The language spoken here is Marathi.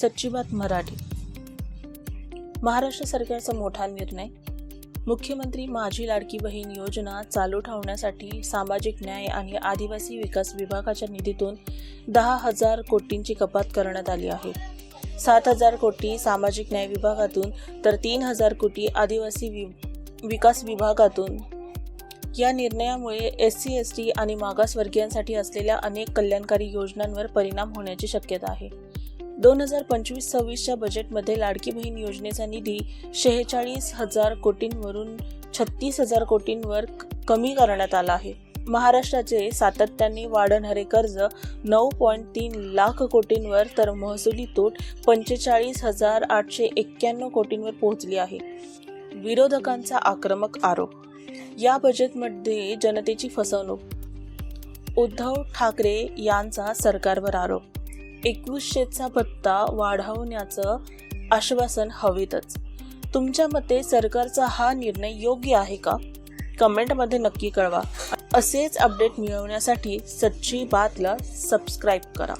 सच्ची बात मराठी. महाराष्ट्र सरकारचा मोठा निर्णय. मुख्यमंत्री माझी लाडकी बहीण योजना चालू ठेवण्यासाठी सामाजिक न्याय आणि आदिवासी विकास विभागाच्या निधीतून दहा हजार कोटींची कपात करण्यात आली आहे. सात हजार कोटी सामाजिक न्याय विभागातून तर तीन हजार कोटी आदिवासी वि विकास विभागातून. या निर्णयामुळे एस सी एस टी आणि मागासवर्गीयांसाठी असलेल्या अनेक कल्याणकारी योजनांवर परिणाम होण्याची शक्यता आहे. दोन हजार पंचवीस सव्वीसच्या बजेटमध्ये लाडकी बहीण योजनेचा निधी शेहेचाळीस हजार कोटींवरून छत्तीस हजार कोटींवर कमी करण्यात आला आहे. महाराष्ट्राचे सातत्याने वाढणारे कर्ज नऊ पॉईंट तीन लाख कोटींवर तर महसुली तूट पंचेचाळीस हजार आठशे एक्क्याण्णव कोटींवर पोहोचली आहे. विरोधकांचा आक्रमक आरोप. या बजेटमध्ये जनतेची फसवणूक. उद्धव ठाकरे यांचा सरकारवर आरोप. एकवीसशेचा भत्ता वाढवण्याचं आश्वासन हवेतच. तुमच्या मते सरकारचा हा निर्णय योग्य आहे का? कमेंटमध्ये नक्की कळवा. असेच अपडेट मिळवण्यासाठी सच्ची बातला सबस्क्राईब करा.